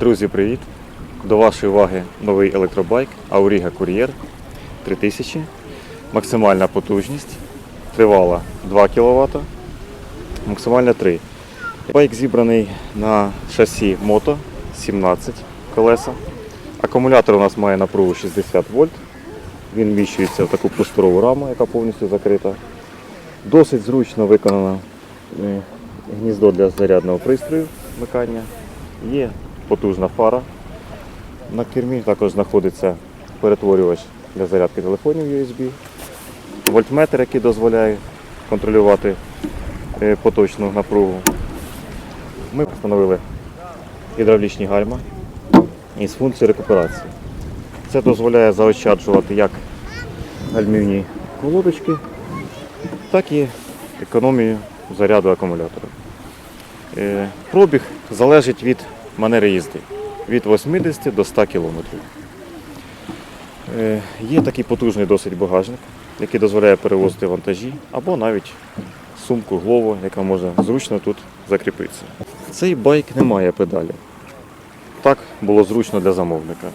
Друзі, привіт! До вашої уваги новий електробайк Auriga Courier 3000. Максимальна потужність. Тривала 2 кВт, максимальна 3. Байк зібраний на шасі Moto 17 колеса. Акумулятор у нас має напругу 60 вольт. Він вміщується в таку просторову раму, яка повністю закрита. Досить зручно виконано е, гніздо для зарядного пристрою вмикання. Є потужна фара. На кермі також знаходиться перетворювач для зарядки телефонів USB, вольтметр, який дозволяє контролювати е, поточну напругу. Ми встановили гідравлічні гальма із функцією рекуперації. Це дозволяє заощаджувати як гальмівні колодочки, так і економію заряду акумулятора. Е, Пробіг залежить від манери їзди від 80 до 100 км. Є такий потужний досить багажник, який дозволяє перевозити вантажі або навіть сумку голову, яка може зручно тут закріпитися. Цей байк не має педалі. Так було зручно для замовника.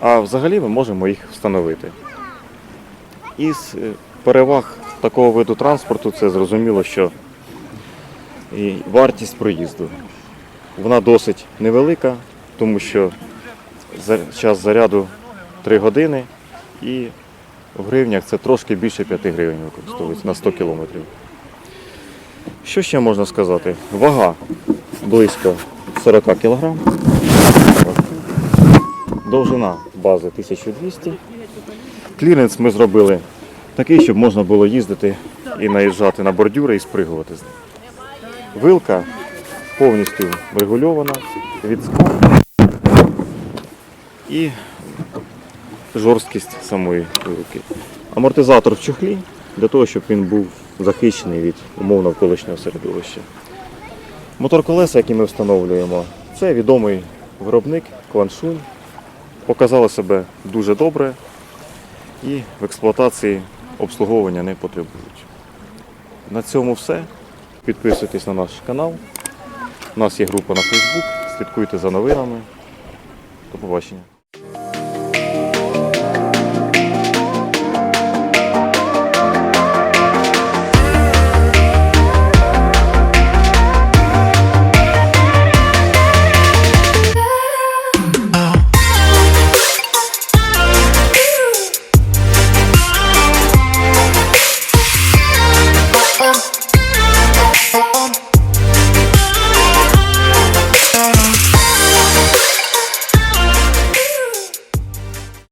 А взагалі ми можемо їх встановити. Із е, переваг такого виду транспорту це зрозуміло, що і вартість проїзду. Вона досить невелика, тому що час заряду 3 години і в гривнях це трошки більше 5 гривень використовується на 100 кілометрів. Що ще можна сказати? Вага близько 40 кг. Довжина бази 1200. Кліренс ми зробили такий, щоб можна було їздити і наїжджати на бордюри і спригувати з них. Вилка повністю регульована від скла і жорсткість самої вилки. Амортизатор в чохлі для того, щоб він був захищений від умов навколишнього середовища. Мотор колеса, який ми встановлюємо, це відомий виробник Кваншун. Показали себе дуже добре і в експлуатації обслуговування не потребують. На цьому все. Підписуйтесь на наш канал. У нас є група на Фейсбук. слідкуйте за новинами. До побачення.